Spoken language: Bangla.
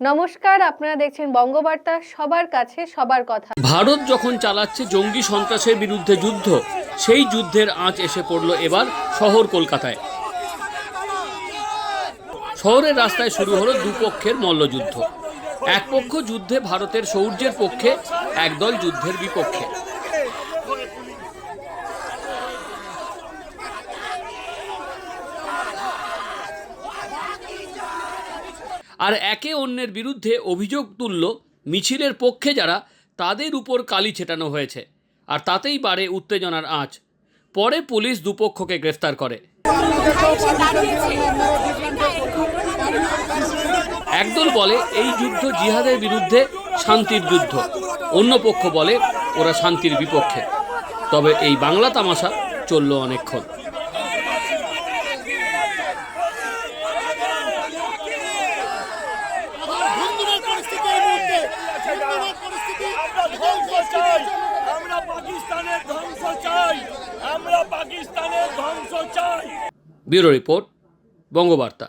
নমস্কার, আপনারা দেখছেন বঙ্গবার্তা, সবার কাছে সবার কথা। ভারত যখন চালাচ্ছে জঙ্গি সন্ত্রাসের বিরুদ্ধে যুদ্ধ, সেই যুদ্ধের আঁচ এসে পড়ল এবার শহর কলকাতায়। শহরের রাস্তায় শুরু হলো দুপক্ষের মল্লযুদ্ধ। এক পক্ষ যুদ্ধে ভারতের সৌর্যের পক্ষে, একদল যুদ্ধের বিপক্ষে। আর একে অন্যের বিরুদ্ধে অভিযোগ তুলল মিছিলের পক্ষে যারা, তাদের উপর কালি ছেটানো হয়েছে। আর তাতেই বাড়ে উত্তেজনার আঁচ। পরে পুলিশ দুপক্ষকে গ্রেফতার করে। একদল বলে, এই যুদ্ধ জিহাদের বিরুদ্ধে শান্তির যুদ্ধ। অন্য পক্ষ বলে, ওরা শান্তির বিপক্ষে। তবে এই বাংলা তামাশা চলল অনেকক্ষণ হিন্দুদের পরিস্থিতি এই মুহূর্তে হিন্দুদের পরিস্থিতি ধ্বংস চাই আমরা পাকিস্তানের ধ্বংস চাই। আমরা পাকিস্তানের ধ্বংস চাই। Bureau report Bangabarta.